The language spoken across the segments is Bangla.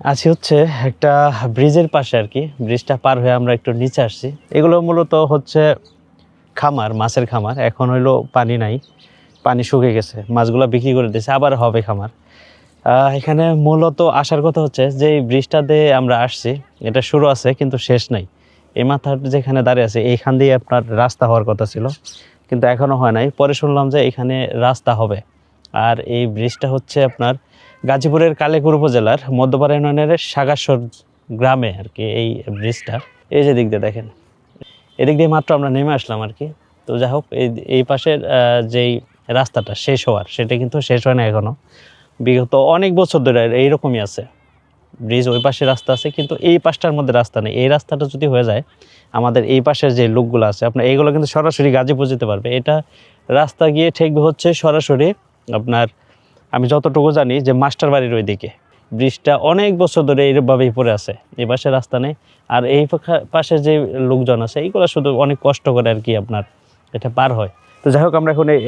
আছি হচ্ছে একটা ব্রিজের পাশে আর কি। ব্রিজটা পার হয়ে আমরা একটু নিচে আসছি। এগুলো মূলত হচ্ছে খামার, মাছের খামার। এখন হইল পানি নাই, পানি শুকিয়ে গেছে। মাছগুলো বিক্রি করে দিয়েছে আবার হবে খামার। এখানে মূলত আসার কথা হচ্ছে যে এই ব্রিজটা দিয়ে আমরা আসছি, এটা শুরু আছে কিন্তু শেষ নাই। এই মাথার যেখানে দাঁড়িয়ে আছে, এইখান দিয়ে আপনার রাস্তা হওয়ার কথা ছিল, কিন্তু এখনও হয় নাই। পরে শুনলাম যে এখানে রাস্তা হবে। আর এই ব্রিজটা হচ্ছে আপনার গাজীপুরের কালীপুর উপজেলার মধ্যপাড়া ইউনিয়নের সাগাসর গ্রামে আর কি এই ব্রিজটা। এই যে দিক দিয়ে দেখেন। এদিক দিয়ে মাত্র আমরা নেমে আসলাম আর কি। তো যাই হোক, এই এই পাশের যেই রাস্তাটা শেষ হওয়ার, সেটা কিন্তু শেষ হয় না এখনও বিগত অনেক বছর ধরে এইরকমই আছে। ব্রিজ ওই পাশে রাস্তা আছে, কিন্তু এই পাশটার মধ্যে রাস্তা নেই। এই রাস্তাটা যদি হয়ে যায়, আমাদের এই পাশের যে লোকগুলো আছে, আপনার এইগুলো কিন্তু সরাসরি গাজীপুর যেতে পারবে। এটা রাস্তা গিয়ে ঠেকবে হচ্ছে সরাসরি আপনার আমি যতটুকু জানি যে মাস্টার বাড়ির ওই দিকে ব্রিজটা অনেক বছর ধরে এইভাবেই পড়ে আছে, এই পাশে রাস্তা নেই। আর এই পাশে যে লোকজন আছে, এইগুলো শুধু অনেক কষ্ট করে আর কি আপনার এটা পার হয়। তো যাই হোক, আমরা এখন এই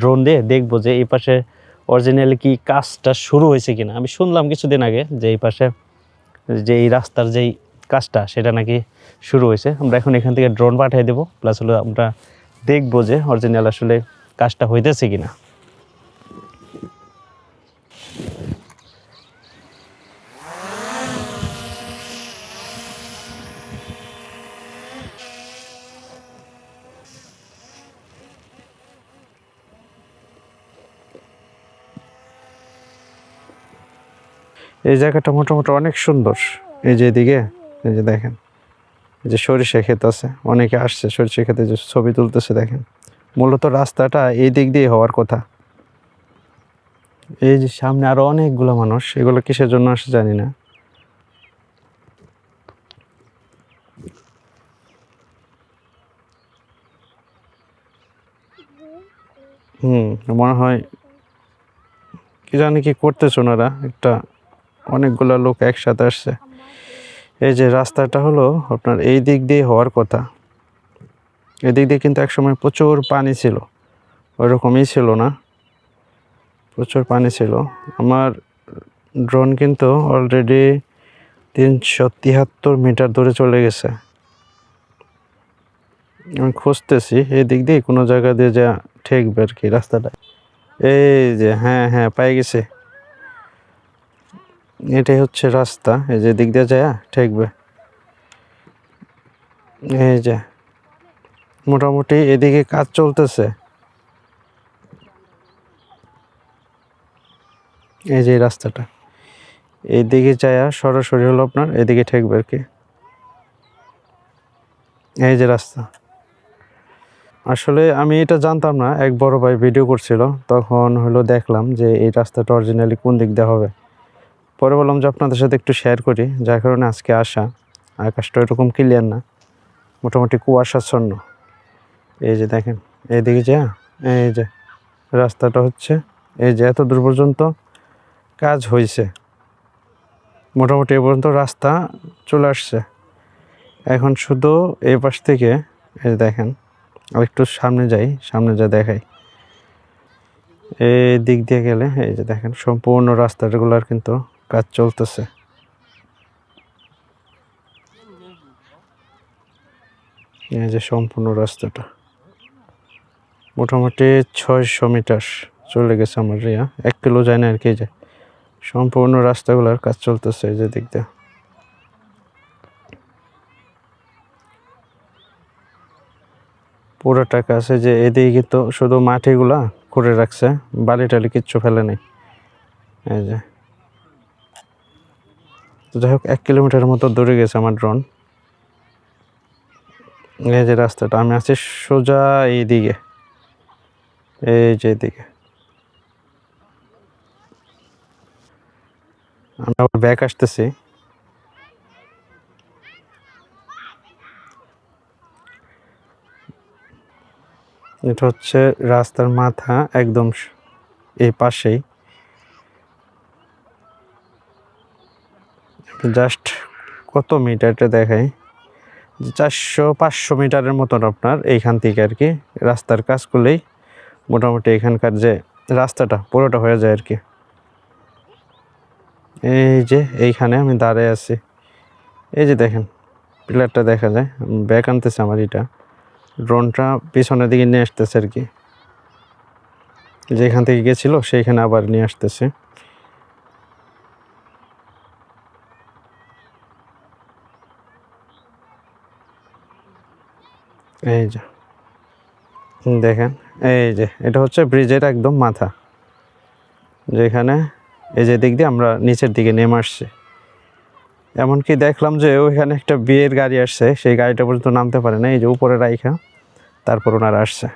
ড্রোন দিয়ে দেখব যে এই পাশে অরিজিনালি কি কাজটা শুরু হয়েছে কিনা। আমি শুনলাম কিছুদিন আগে যে এই পাশে যে এই রাস্তার যেই কাজটা, সেটা নাকি শুরু হয়েছে। আমরা এখন এখান থেকে ড্রোন পাঠিয়ে দেবো। প্লাস হলো আমরা দেখব যে অরিজিনাল আসলে কাজটা হইতেছে কিনা। এই জায়গাটা মোটামুটি অনেক সুন্দর। এই যে এদিকে, এই যে দেখেন, এই যে সরিষা ক্ষেত আছে, অনেকে আসছে সরিষা ক্ষেতে যে ছবি তুলতেছে, দেখেন। মূলত রাস্তাটা এই দিক দিয়ে হওয়ার কথা। এই যে সামনে আরও অনেকগুলো মানুষ, এগুলো কিসের জন্য আসে জানি না। হুম, মনে হয় কি জানি কি করতেছ ওনারা, একটা অনেকগুলো লোক একসাথে আসছে। এই যে রাস্তাটা হলো আপনার এই দিক দিয়ে হওয়ার কথা। এদিক দিয়ে কিন্তু একসময় প্রচুর পানি ছিল। ওইরকমই ছিল না। প্রচুর পানি ছিল। আমার ড্রোন কিন্তু অলরেডি তিনশো তিয়াত্তর মিটার দূরে চলে গেছে। আমি খুঁজতেছি, এই দিক দিয়ে কোনো জায়গা দিয়ে যা ঠেকবে আর কি রাস্তাটা। এই যে হ্যাঁ হ্যাঁ পাই গেছে। এটাই হচ্ছে রাস্তা। এই যে দিক দিয়ে যায়, ঠেকবে। এই যে, মোটামুটি এদিকে কাজ চলতেছে। এই যে রাস্তাটা। এইদিকে যায় সরাসরি হলো আপনার, এদিকে ঠেকবে আর কি। এই যে রাস্তা। আসলে আমি এটা জানতাম না, এক বড় ভাই ভিডিও করছিল, তখন হলো দেখলাম যে এই রাস্তাটা অরিজিনালি কোন দিক দিয়ে হবে। পরে বললাম যে আপনাদের সাথে একটু শেয়ার করি, যার কারণে আজকে আসা। আকাশটা এরকম ক্লিয়ার না, মোটামুটি কুয়াশাচ্ছন্ন। এই যে দেখেন, এইদিকে যা, এই যে রাস্তাটা হচ্ছে, এই যে এত দূর পর্যন্ত কাজ হয়েছে মোটামুটি এ পর্যন্ত রাস্তা চলে আসছে। এখন শুধু এই পাশ থেকে, এই যে দেখেন আর একটু সামনে যাই, সামনে যা দেখাই। এই দিক দিয়ে গেলে, এই যে দেখেন, সম্পূর্ণ রাস্তাগুলোর কিন্তু কাজ চলতেছে। এই যে সম্পূর্ণ রাস্তাটা। মোটামুটি ছয়শো মিটার চলে গেছে আমার রিয়া। এক কিলো যায় না আর কি যে। সম্পূর্ণ রাস্তাগুলোর কাজ চলতেছে এই যে দিক দিয়ে। পুরো টাকা আছে যে এদিকে কিন্তু শুধু মাটিগুলা করে রাখছে। বালি টালি কিচ্ছু ফেলে নেই। এই যে। তো যাই হোক, এক কিলোমিটারের মতো দূরে গেছে আমার ড্রোন এই যে রাস্তাটা, আমি আছি সোজা এইদিকে। এই যে এদিকে। আমি আবার ব্যাক আসতেছি। এটা হচ্ছে রাস্তার মাথা, একদম এই পাশেই। জাস্ট কত মিটারটা দেখাই? চারশো, পাঁচশো মিটারের মতন আপনার এইখান থেকে আর কি রাস্তার কাজ করলেই মোটামুটি এখানকার যে রাস্তাটা, পুরোটা হয়ে যায় আর কি। এই যে এইখানে আমি দাঁড়ায় আছি। এই যে দেখেন, পিলারটা দেখা যায় ব্যাক আনতেছে আমার এটা। ড্রোনটা পিছনের দিকে নিয়ে আসতেছে আর কি। যেখান থেকে গেছিল, সেইখানে আবার নিয়ে আসতেছে। এই যে। দেখেন, এই যে, এটা হচ্ছে ব্রিজের একদম মাথা। যেখানে এই যে দিক দিয়ে আমরা নিচের দিকে নেমে আসছি। এমনকি দেখলাম যে ওইখানে একটা বিয়ের গাড়ি আসছে, সেই গাড়িটা পর্যন্ত নামতে পারে না। এই যে উপরে রাইখা, তারপর ওনারা আসছে।